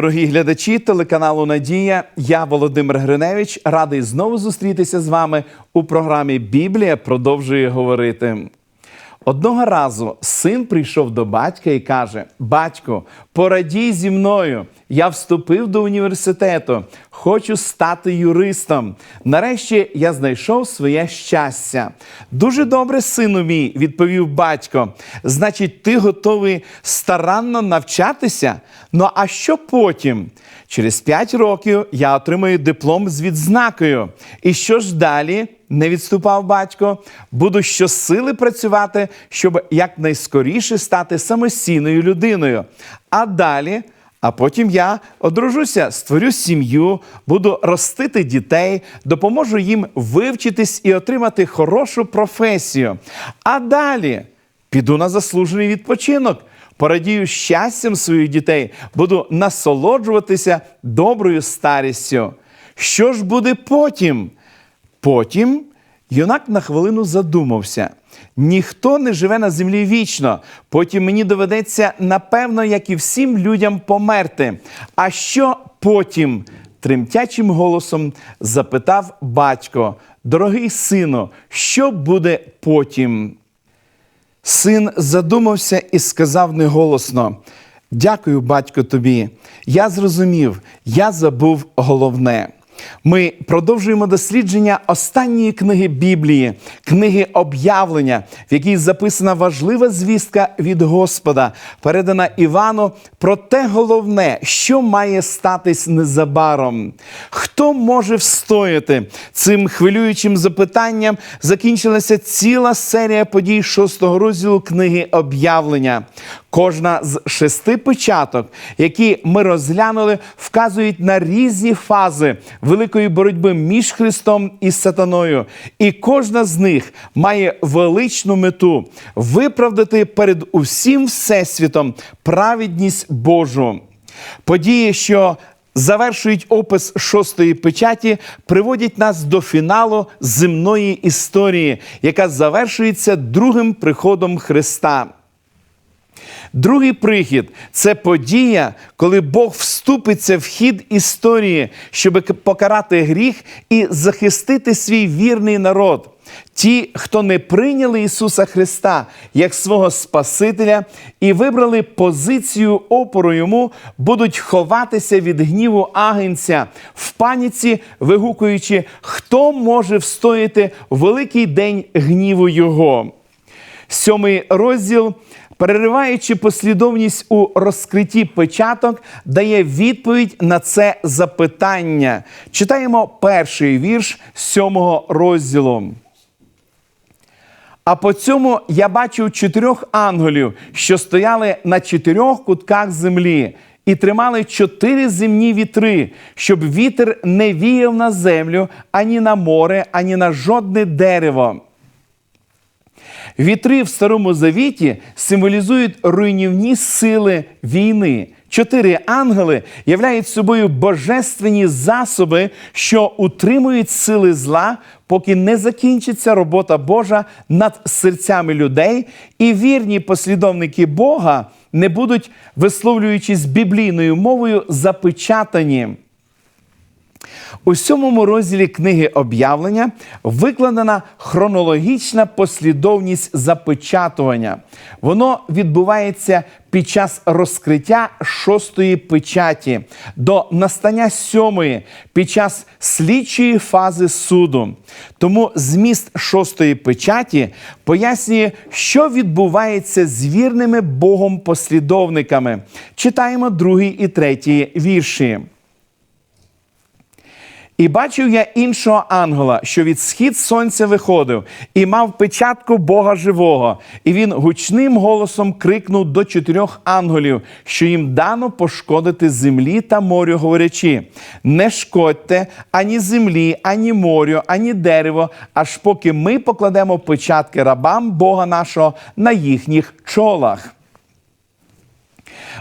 Дорогі глядачі телеканалу Надія, я Володимир Гриневич, радий знову зустрітися з вами у програмі Біблія продовжує говорити. Одного разу син прийшов до батька і каже: Батько, порадій зі мною. Я вступив до університету, хочу стати юристом. Нарешті я знайшов своє щастя. Дуже добре, сину мій, відповів батько. Значить, ти готовий старанно навчатися? Ну а що потім? Через п'ять років я отримаю диплом з відзнакою. І що ж далі? Не відступав батько. Буду щосили працювати, щоб якнайскоріше стати самостійною людиною. А далі. А потім я одружуся, створю сім'ю, буду ростити дітей, допоможу їм вивчитись і отримати хорошу професію. А далі піду на заслужений відпочинок, порадію щастям своїх дітей, буду насолоджуватися доброю старістю. Що ж буде потім? Потім юнак на хвилину задумався. Ніхто не живе на землі вічно. Потім мені доведеться, напевно, як і всім людям померти. А що потім? тремтячим голосом запитав батько: Дорогий сину, що буде потім? Син задумався і сказав неголосно: Дякую, батько, тобі. Я зрозумів, я забув головне. Ми продовжуємо дослідження останньої книги Біблії, книги об'явлення, в якій записана важлива звістка від Господа, передана Івану про те головне, що має статись незабаром. Хто може встояти цим хвилюючим запитанням? Закінчилася ціла серія подій шостого розділу книги об'явлення. Кожна з шести печаток, які ми розглянули, вказують на різні фази великої боротьби між Христом і Сатаною. І кожна з них має величну мету виправдати перед усім всесвітом праведність Божу. Події, що завершують опис шостої печаті, приводять нас до фіналу земної історії, яка завершується другим приходом Христа. Другий прихід це подія, коли Бог вступиться в хід історії, щоб покарати гріх і захистити свій вірний народ. Ті, хто не прийняли Ісуса Христа як свого Спасителя і вибрали позицію опору Йому, будуть ховатися від гніву агенця в паніці, вигукуючи, хто може встояти великий день гніву Його. Сьомий розділ перериваючи послідовність у розкритті печаток, дає відповідь на це запитання. Читаємо перший вірш сьомого розділу. А по цьому я бачив чотирьох ангелів, що стояли на чотирьох кутках землі, і тримали чотири земні вітри, щоб вітер не віяв на землю ані на море, ані на жодне дерево. Вітри в Старому Завіті символізують руйнівні сили війни. Чотири ангели являють собою божественні засоби, що утримують сили зла, поки не закінчиться робота Божа над серцями людей, і вірні послідовники Бога не будуть, висловлюючись біблійною мовою, запечатані. У сьомому розділі книги об'явлення викладена хронологічна послідовність запечатування. Воно відбувається під час розкриття шостої печаті до настання сьомої під час слідчої фази суду. Тому зміст шостої печаті пояснює, що відбувається з вірними Богом послідовниками. Читаємо другий і третій вірші. І бачив я іншого ангела, що від схід сонця виходив, і мав печатку Бога живого. І він гучним голосом крикнув до чотирьох ангелів, що їм дано пошкодити землі та морю, говорячи: не шкодьте ані землі, ані морю, ані дерево, аж поки ми покладемо печатки рабам Бога нашого на їхніх чолах.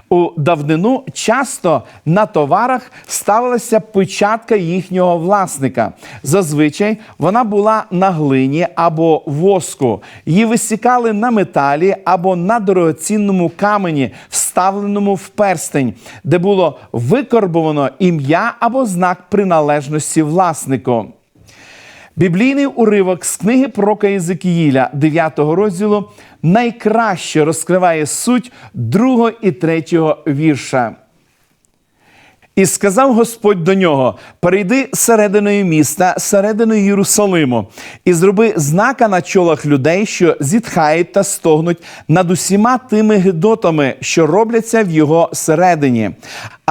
У давнину часто на товарах ставилася печатка їхнього власника. Зазвичай вона була на глині або воску. Її висікали на металі або на дорогоцінному камені, вставленому в перстень, де було викорбовано ім'я або знак приналежності власнику. Біблійний уривок з книги пророка Єзекіїля, 9 розділу, найкраще розкриває суть 2 і 3 вірша. І сказав Господь до нього: перейди серединою міста, серединою Єрусалиму, і зроби знака на чолах людей, що зітхають та стогнуть над усіма тими гидотами, що робляться в його середині.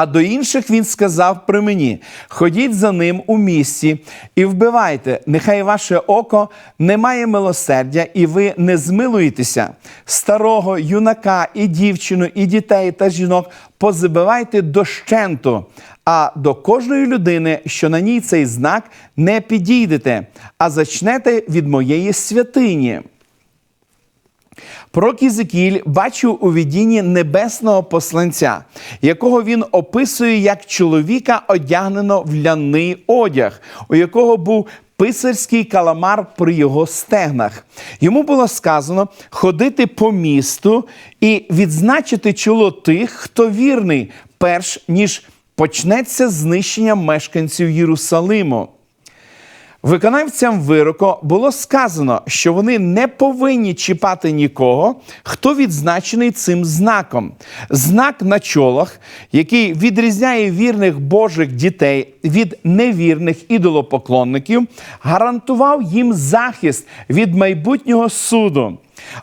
А до інших він сказав при мені: ходіть за ним у місті і вбивайте, нехай ваше око не має милосердя, і ви не змилуєтеся. Старого, юнака, і дівчину, і дітей та жінок позабивайте дощенту, а до кожної людини, що на ній цей знак, не підійдете, а зачнете від моєї святині. Пророк Єзекіль бачив у видінні небесного посланця, якого він описує як чоловіка, одягнено в ляний одяг, у якого був писарський каламар при його стегнах. Йому було сказано ходити по місту і відзначити чоло тих, хто вірний, перш ніж почнеться знищення мешканців Єрусалиму. Виконавцям вироку було сказано, що вони не повинні чіпати нікого, хто відзначений цим знаком. Знак на чолах, який відрізняє вірних Божих дітей від невірних ідолопоклонників, гарантував їм захист від майбутнього суду.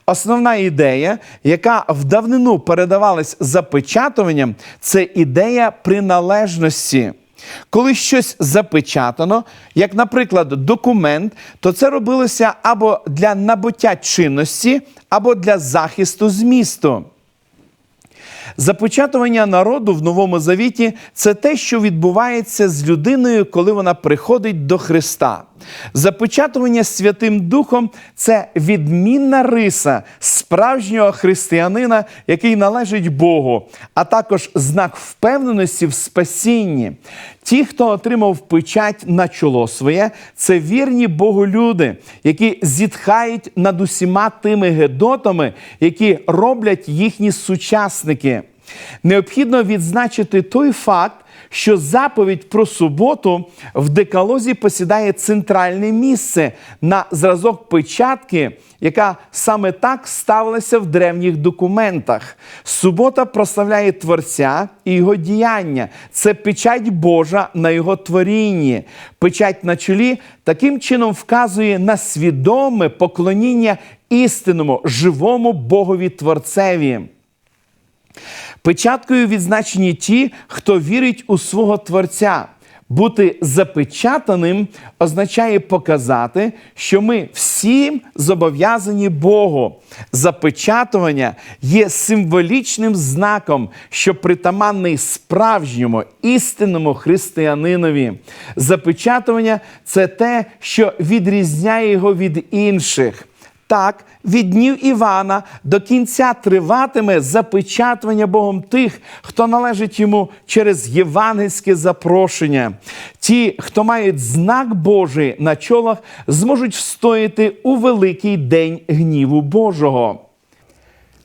Основна ідея, яка в давнину передавалась запечатуванням, це ідея приналежності. Коли щось запечатано, як, наприклад, документ, то це робилося або для набуття чинності, або для захисту змісту. Започатування народу в Новому Завіті це те, що відбувається з людиною, коли вона приходить до Христа. Започатування Святим Духом це відмінна риса справжнього християнина, який належить Богу, а також знак впевненості в спасінні. Ті, хто отримав печать на чоло своє, це вірні Богу люди, які зітхають над усіма тими гедотами, які роблять їхні сучасники. Необхідно відзначити той факт, що заповідь про суботу в декалозі посідає центральне місце на зразок печатки, яка саме так ставилася в древніх документах. Субота прославляє Творця і його діяння. Це печать Божа на його творінні. Печать на чолі таким чином вказує на свідоме поклоніння істинному, живому Богові Творцеві. Печаткою відзначені ті, хто вірить у свого Творця. Бути запечатаним означає показати, що ми всім зобов'язані Богу. Запечатування є символічним знаком, що притаманний справжньому істинному християнинові. Запечатування це те, що відрізняє його від інших. Так, від днів Івана до кінця триватиме запечатування Богом тих, хто належить йому через євангельське запрошення. Ті, хто мають знак Божий на чолах, зможуть встояти у великий день гніву Божого.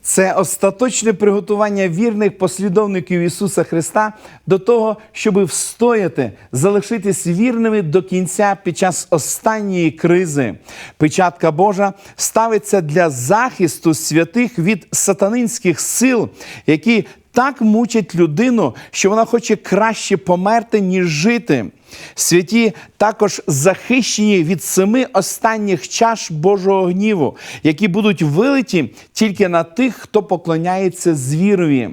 Це остаточне приготування вірних послідовників Ісуса Христа до того, щоб встояти, залишитись вірними до кінця під час останньої кризи. Печатка Божа ставиться для захисту святих від сатанинських сил, які так мучать людину, що вона хоче краще померти, ніж жити. Святі також захищені від семи останніх чаш Божого гніву, які будуть вилиті тільки на тих, хто поклоняється звірові.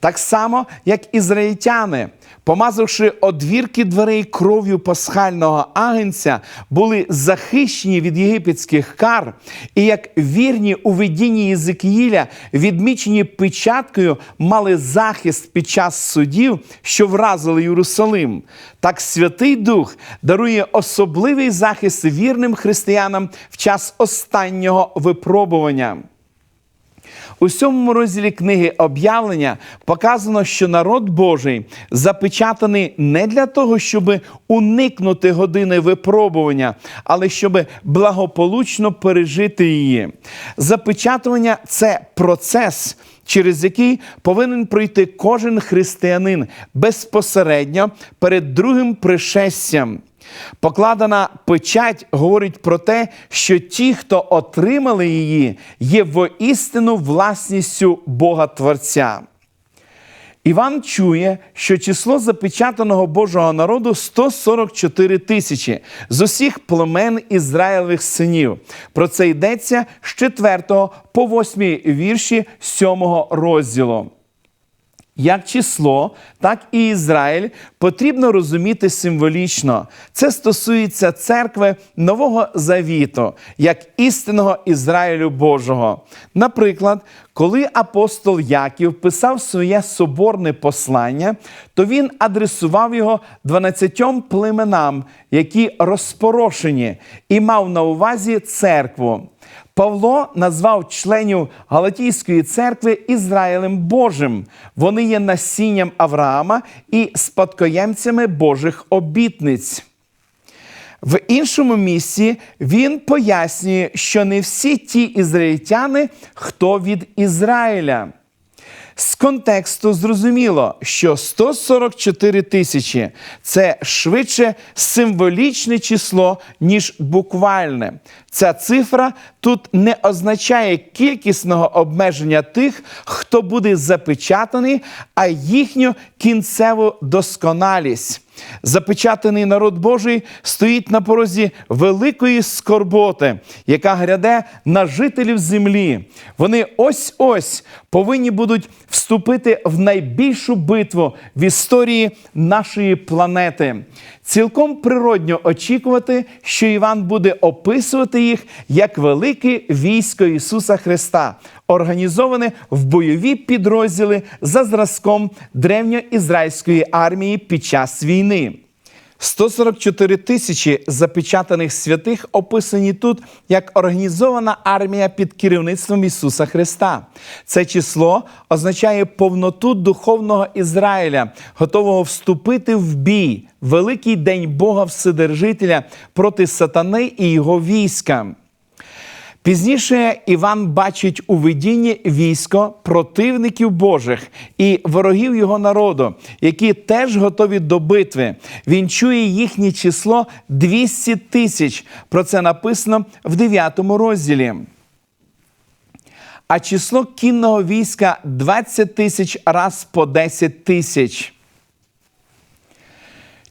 Так само, як ізраїльтяни, помазавши одвірки дверей кров'ю пасхального агенця, були захищені від єгипетських кар, і як вірні у видінні Єзикіїля, відмічені печаткою, мали захист під час судів, що вразили Єрусалим. Так Святий Дух дарує особливий захист вірним християнам в час останнього випробування. У сьомому розділі книги об'явлення показано, що народ Божий запечатаний не для того, щоб уникнути години випробування, але щоб благополучно пережити її. Запечатування це процес. Через який повинен пройти кожен християнин безпосередньо перед другим пришестям. Покладена печать говорить про те, що ті, хто отримали її, є воістину власністю Бога Творця. Іван чує, що число запечатаного Божого народу 144 тисячі з усіх племен Ізраїлевих синів. Про це йдеться з 4 по 8 вірші 7 розділу. Як число, так і Ізраїль потрібно розуміти символічно. Це стосується церкви Нового Завіту, як істинного Ізраїлю Божого. Наприклад, коли апостол Яків писав своє соборне послання, то він адресував його 12 племенам, які розпорошені, і мав на увазі церкву. Павло назвав членів Галатійської церкви Ізраїлем Божим. Вони є насінням Авраама і спадкоємцями Божих обітниць. В іншому місці він пояснює, що не всі ті ізраїльтяни, хто від Ізраїля. З контексту зрозуміло, що 144 тисячі це швидше символічне число, ніж буквальне. Ця цифра тут не означає кількісного обмеження тих, хто буде запечатаний, а їхню кінцеву досконалість. Запечатаний народ Божий стоїть на порозі великої скорботи, яка гряде на жителів землі. Вони ось-ось повинні будуть вступити в найбільшу битву в історії нашої планети. Цілком природньо очікувати, що Іван буде описувати їх як велике військо Ісуса Христа, організоване в бойові підрозділи за зразком древньоізраїльської армії під час війни. 144 тисячі запечатаних святих описані тут як організована армія під керівництвом Ісуса Христа. Це число означає повноту духовного Ізраїля, готового вступити в бій, великий день Бога Вседержителя проти сатани і його війська. Пізніше Іван бачить у видінні військо противників Божих і ворогів його народу, які теж готові до битви. Він чує їхнє число 200 тисяч. Про це написано в 9 розділі. А число кінного війська 20 тисяч раз по 10 тисяч.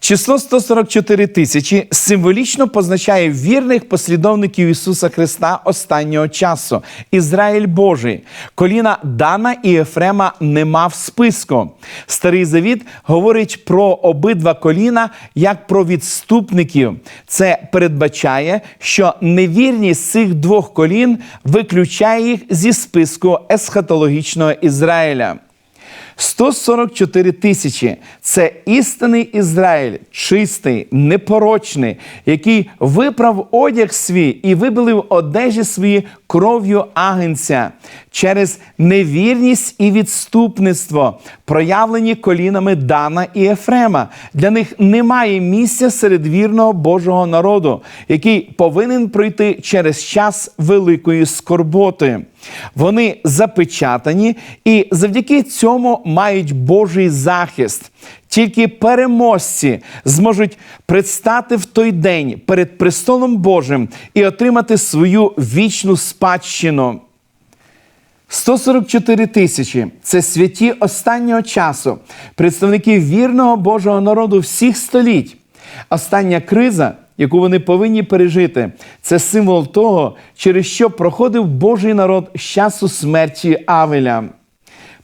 Число 144 тисячі символічно позначає вірних послідовників Ісуса Христа останнього часу. Ізраїль Божий. Коліна Дана і Ефрема нема в списку. Старий Завіт говорить про обидва коліна як про відступників. Це передбачає, що невірність цих двох колін виключає їх зі списку есхатологічного Ізраїля. 144 тисячі це істинний Ізраїль, чистий, непорочний, який виправ одяг свій і вибилив одежі свої кров'ю агенця через невірність і відступництво, проявлені колінами Дана і Ефрема. Для них немає місця серед вірного Божого народу, який повинен пройти через час великої скорботи. Вони запечатані і завдяки цьому мають Божий захист. Тільки переможці зможуть предстати в той день перед престолом Божим і отримати свою вічну спадщину. 144 тисячі це святі останнього часу, представники вірного Божого народу всіх століть. Остання криза, яку вони повинні пережити, це символ того, через що проходив Божий народ з часу смерті Авеля.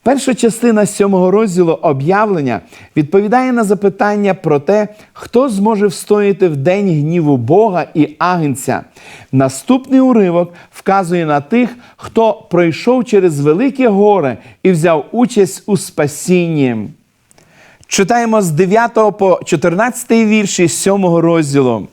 Перша частина сьомого розділу об'явлення відповідає на запитання про те, хто зможе встояти в день гніву Бога і Агнця. Наступний уривок вказує на тих, хто пройшов через велике горе і взяв участь у спасінні. Читаємо з 9 по 14 вірші 7 розділу.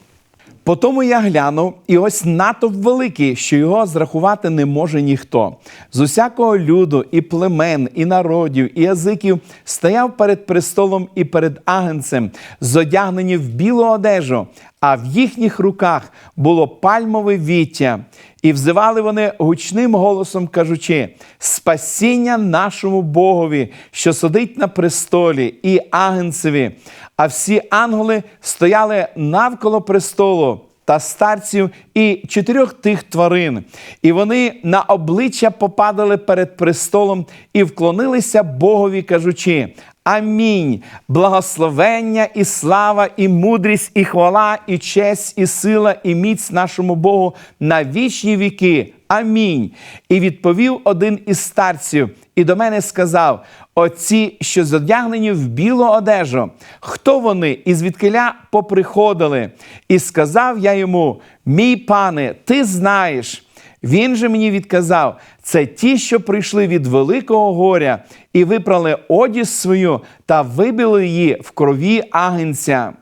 Потому я глянув, і ось натовп великий, що його зрахувати не може ніхто. З усякого люду, і племен, і народів, і язиків стояв перед престолом і перед агенцем, зодягнені в білу одежу, а в їхніх руках було пальмове віття. І взивали вони гучним голосом, кажучи: Спасіння нашому Богові, що сидить на престолі, і агенцеві. А всі ангели стояли навколо престолу та старців і чотирьох тих тварин. І вони на обличчя попадали перед престолом і вклонилися Богові, кажучи: Амінь. Благословення і слава, і мудрість, і хвала, і честь, і сила, і міць нашому Богу на вічні віки. Амінь. І відповів один із старців, і до мене сказав: Оці, що задягнені в білу одежу, хто вони і звідкиля поприходили? І сказав я йому: Мій пане, ти знаєш. Він же мені відказав: це ті, що прийшли від великого горя, і випрали одіж свою та вибили її в крові агенця.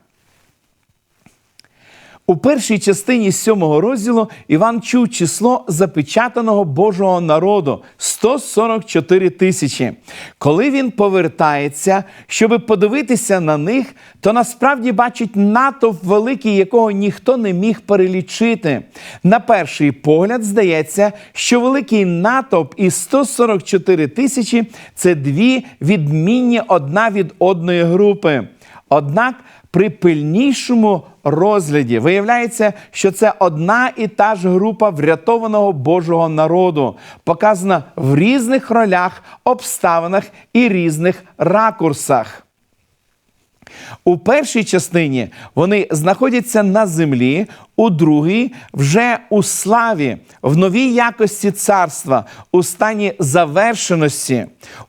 У першій частині сьомого розділу Іван чув число запечатаного Божого народу 144 тисячі. Коли він повертається, щоб подивитися на них, то насправді бачить натовп великий, якого ніхто не міг перелічити. На перший погляд здається, що великий натовп і 144 тисячі це дві відмінні одна від одної групи. Однак при пильнішому розгляді виявляється, що це одна і та ж група врятованого Божого народу, показана в різних ролях, обставинах і різних ракурсах. У першій частині вони знаходяться на землі, у другій вже у славі, в новій якості царства, у стані завершеності.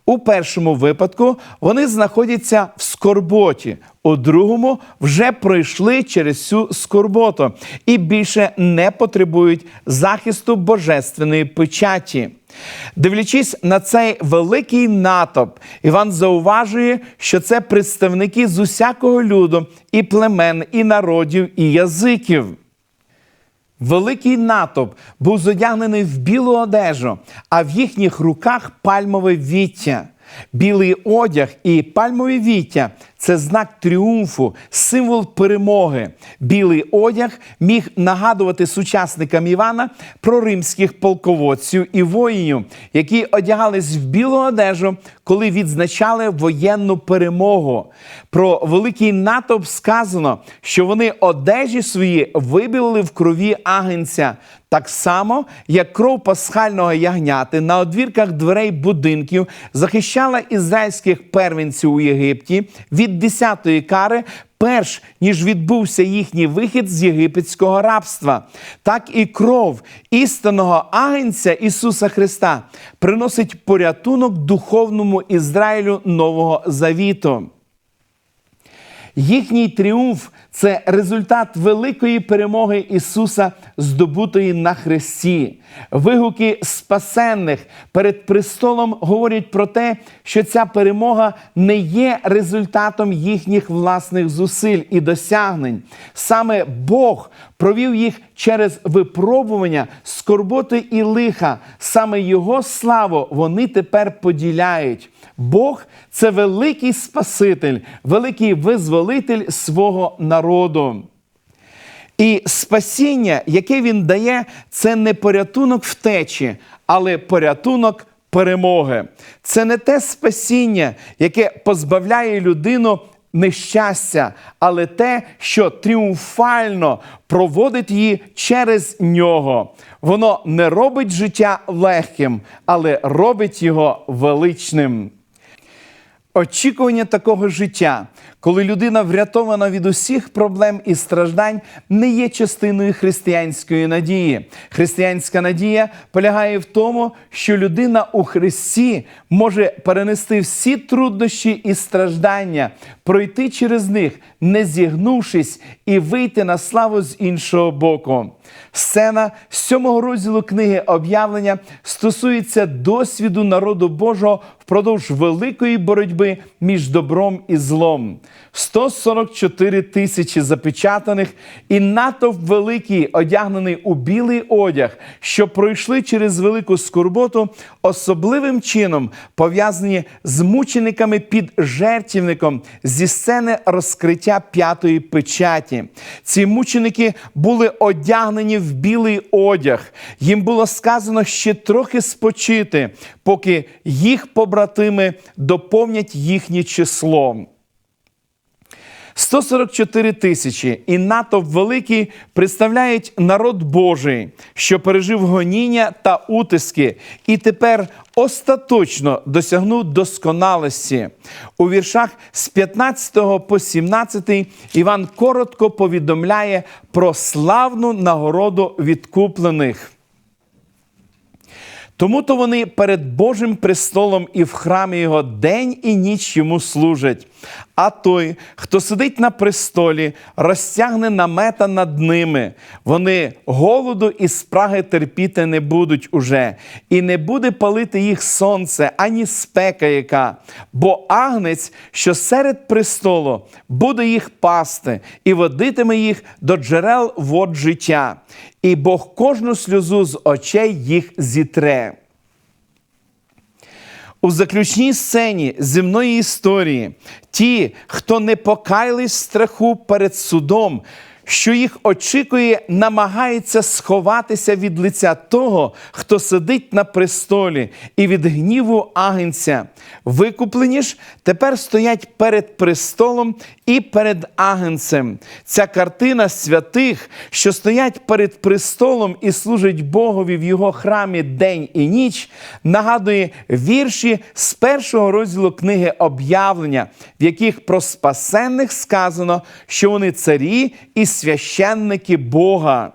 У першому випадку вони знаходяться в скорботі, у другому вже пройшли через цю скорботу і більше не потребують захисту божественної печаті. Дивлячись на цей великий натовп, Іван зауважує, що це представники з усякого люду, і племен, і народів, і язиків. Великий натовп був зодягнений в білу одежу, а в їхніх руках пальмове віття. Білий одяг і пальмові віття це знак тріумфу, символ перемоги. Білий одяг міг нагадувати сучасникам Івана про римських полководців і воїнів, які одягались в білу одежу, коли відзначали воєнну перемогу. Про великий натовп сказано, що вони одежі свої вибілили в крові агенця. Так само, як кров пасхального ягняти на одвірках дверей будинків захищала ізраїльських первенців у Єгипті від десятої кари, перш ніж відбувся їхній вихід з єгипетського рабства, так і кров істинного агенця Ісуса Христа приносить порятунок духовному Ізраїлю Нового Завіту. Їхній тріумф це результат великої перемоги Ісуса, здобутої на Христі. Вигуки спасенних перед престолом говорять про те, що ця перемога не є результатом їхніх власних зусиль і досягнень. Саме Бог провів їх через випробування, скорботи і лиха. Саме Його славу вони тепер поділяють. Бог це великий Спаситель, великий визволитель свого народу. І спасіння, яке він дає, це не порятунок втечі, але порятунок перемоги. Це не те спасіння, яке позбавляє людину нещастя, але те, що тріумфально проводить її через нього. Воно не робить життя легким, але робить його величним. Очікування такого життя, коли людина врятована від усіх проблем і страждань, не є частиною християнської надії. Християнська надія полягає в тому, що людина у Христі може перенести всі труднощі і страждання, пройти через них, не зігнувшись, і вийти на славу з іншого боку. Сцена сьомого розділу книги об'явлення стосується досвіду народу Божого впродовж великої боротьби між добром і злом. 144 тисячі запечатаних і натовп великий, одягнений у білий одяг, що пройшли через велику скорботу, особливим чином пов'язані з мучениками під жертівником зі сцени розкриття п'ятої печаті. Ці мученики були одягнені в білий одяг. Їм було сказано ще трохи спочити, поки їх побратими доповнять їхнє число. 144 тисячі і натовп великий представляють народ Божий, що пережив гоніння та утиски, і тепер остаточно досягнув досконалості. У віршах з 15 по 17 Іван коротко повідомляє про славну нагороду відкуплених. Тому то вони перед Божим престолом і в храмі його день і ніч йому служать. А той, хто сидить на престолі, розтягне намета над ними. Вони голоду і спраги терпіти не будуть уже, і не буде палити їх сонце, ані спека яка. Бо агнець, що серед престолу, буде їх пасти, і водитиме їх до джерел вод життя, і Бог кожну сльозу з очей їх зітре. У заключній сцені земної історії. Ті, хто не покаялись страху перед судом, що їх очікує, намагаються сховатися від лиця того, хто сидить на престолі, і від гніву агенця. Викуплені ж тепер стоять перед престолом і перед агенцем. Ця картина святих, що стоять перед престолом і служать Богові в його храмі день і ніч, нагадує вірші з першого розділу книги об'явлення, в яких про спасенних сказано, що вони царі і священники Бога.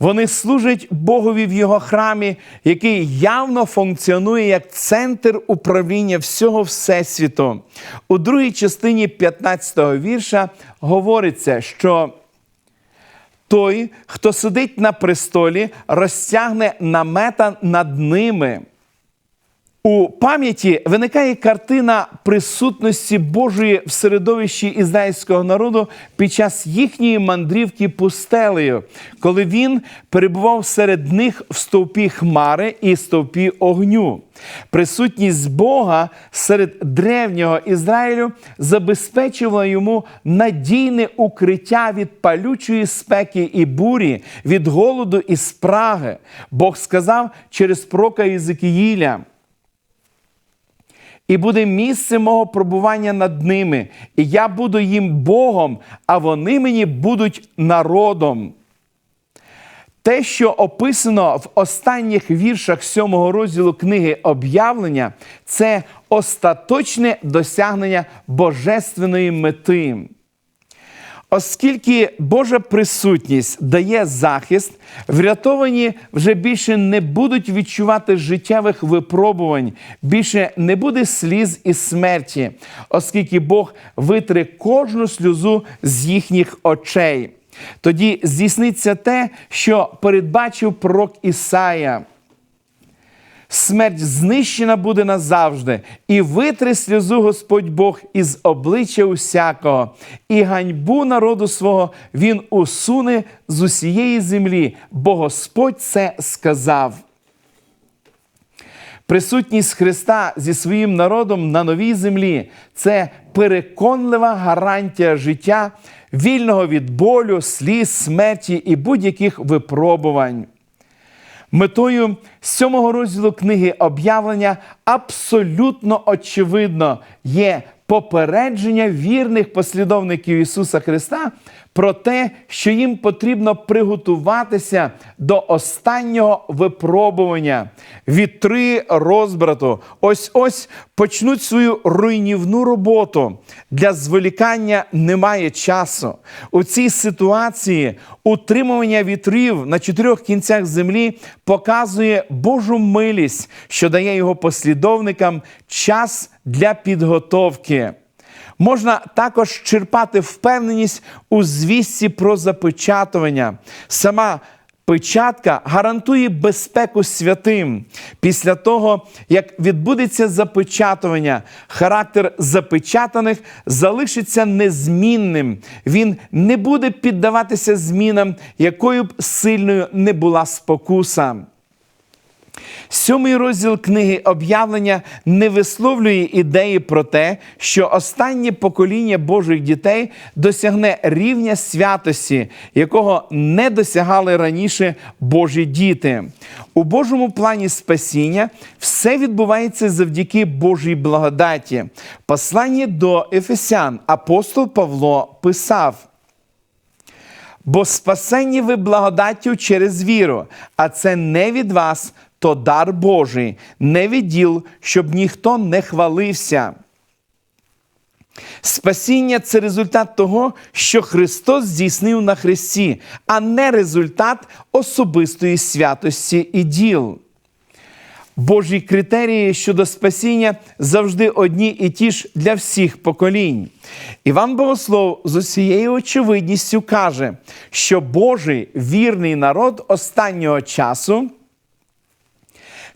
Вони служать Богові в його храмі, який явно функціонує як центр управління всього Всесвіту. У другій частині 15-го вірша говориться, що той, хто сидить на престолі, розтягне намета над ними. У пам'яті виникає картина присутності Божої в середовищі ізраїльського народу під час їхньої мандрівки пустелею, коли він перебував серед них в стовпі хмари і стовпі огню. Присутність Бога серед древнього Ізраїлю забезпечувала йому надійне укриття від палючої спеки і бурі, від голоду і спраги. Бог сказав через прока Єзикіїля – і буде місце мого пробування над ними, і я буду їм Богом, а вони мені будуть народом. Те, що описано в останніх віршах сьомого розділу книги об'явлення, це остаточне досягнення божественної мети. Оскільки Божа присутність дає захист, врятовані вже більше не будуть відчувати життєвих випробувань, більше не буде сліз і смерті, оскільки Бог витре кожну сльозу з їхніх очей. Тоді здійсниться те, що передбачив пророк Ісая. Смерть знищена буде назавжди, і витре сльозу Господь Бог із обличчя усякого, і ганьбу народу свого Він усуне з усієї землі, бо Господь це сказав. Присутність Христа зі своїм народом на новій землі це переконлива гарантія життя, вільного від болю, сліз, смерті і будь-яких випробувань. Метою сьомого розділу книги об'явлення абсолютно очевидно є попередження вірних послідовників Ісуса Христа про те, що їм потрібно приготуватися до останнього випробування. Вітри розбрату ось ось почнуть свою руйнівну роботу. Для зволікання немає часу. У цій ситуації утримування вітрів на чотирьох кінцях землі показує Божу милість, що дає його послідовникам час для підготовки. Можна також черпати впевненість у звісті про запечатування. Сама Печатка гарантує безпеку святим. Після того, як відбудеться запечатування, характер запечатаних залишиться незмінним. Він не буде піддаватися змінам, якою б сильною не була спокуса. Сьомий розділ книги об'явлення не висловлює ідеї про те, що останнє покоління Божих дітей досягне рівня святості, якого не досягали раніше Божі діти. У Божому плані спасіння все відбувається завдяки Божій благодаті. Послання до Ефесян апостол Павло писав. Бо спасені ви благодаттю через віру, а це не від вас, то дар Божий, не від діл, щоб ніхто не хвалився. Спасіння це результат того, що Христос здійснив на Христі, а не результат особистої святості і діл. Божі критерії щодо спасіння завжди одні і ті ж для всіх поколінь. Іван Богослов з усією очевидністю каже, що Божий вірний народ останнього часу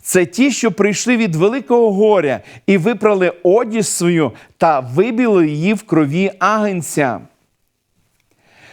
це ті, що прийшли від великого горя і випрали одіж свою та вибіли її в крові агенця.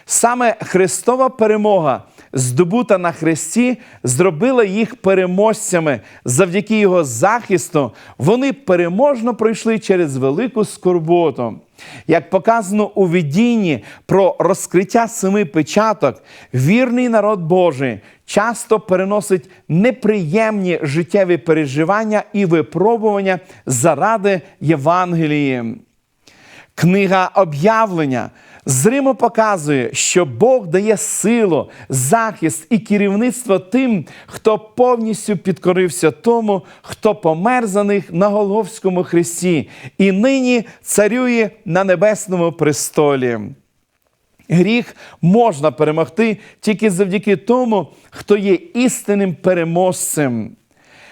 Саме Христова перемога, здобута на Христі, зробила їх переможцями. Завдяки Його захисту вони переможно пройшли через велику скорботу. Як показано у видінні про розкриття семи печаток, вірний народ Божий часто переносить неприємні життєві переживання і випробування заради Євангелії. Книга об'явлення зримо показує, що Бог дає силу, захист і керівництво тим, хто повністю підкорився тому, хто помер за них на Голговському хресті і нині царює на небесному престолі. Гріх можна перемогти тільки завдяки тому, хто є істинним переможцем.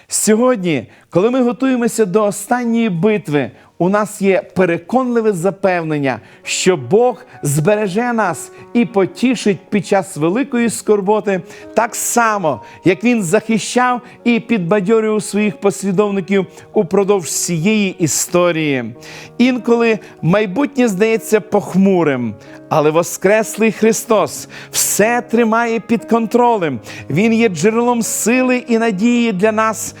Сьогодні, коли ми готуємося до останньої битви, у нас є переконливе запевнення, що Бог збереже нас і потішить під час великої скорботи, так само, як Він захищав і підбадьорював своїх послідовників упродовж всієї історії. Інколи майбутнє здається похмурим, але Воскреслий Христос все тримає під контролем. Він є джерелом сили і надії для нас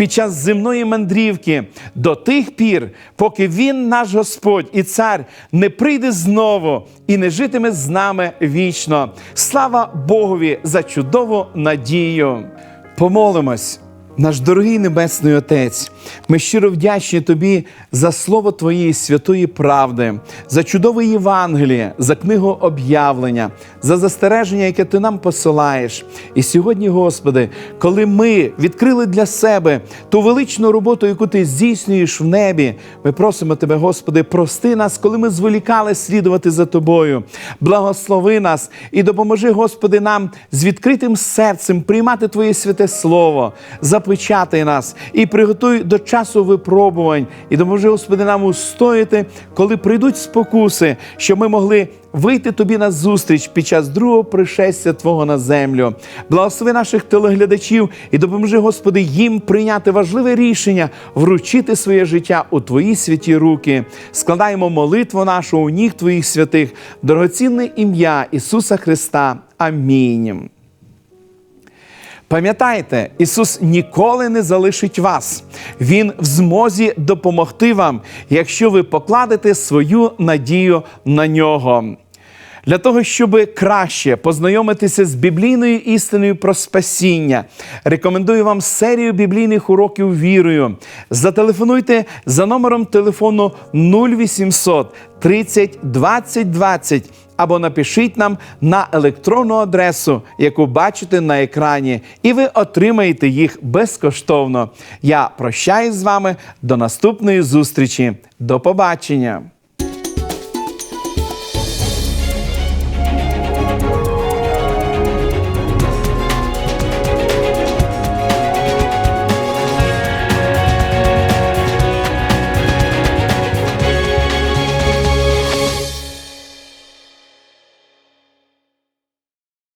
під час земної мандрівки до тих пір, поки Він, наш Господь і Цар, не прийде знову і не житиме з нами вічно. Слава Богові за чудову надію! Помолимось. Наш дорогий Небесний Отець, ми щиро вдячні Тобі за слово Твоєї святої правди, за чудове Євангеліє, за книгу об'явлення, за застереження, яке Ти нам посилаєш. І сьогодні, Господи, коли ми відкрили для себе ту величну роботу, яку Ти здійснюєш в небі, ми просимо Тебе, Господи, прости нас, коли ми зволікали слідувати за Тобою. Благослови нас і допоможи, Господи, нам з відкритим серцем приймати Твоє святе Слово. Запечатай нас і приготуй до часу випробувань, і допоможи, Господи, нам устояти, коли прийдуть спокуси, щоб ми могли вийти тобі на зустріч під час другого пришестя Твого на землю. Благослови наших телеглядачів і допоможи, Господи, їм прийняти важливе рішення, вручити своє життя у Твої святі руки. Складаємо молитву нашу у ніг Твоїх святих, дорогоцінне ім'я Ісуса Христа. Амінь. Пам'ятайте, Ісус ніколи не залишить вас. Він в змозі допомогти вам, якщо ви покладете свою надію на нього. Для того, щоб краще познайомитися з біблійною істиною про спасіння, рекомендую вам серію біблійних уроків вірою. Зателефонуйте за номером телефону 0800 30 20 20 або напишіть нам на електронну адресу, яку бачите на екрані, і ви отримаєте їх безкоштовно. Я прощаюсь з вами до наступної зустрічі. До побачення!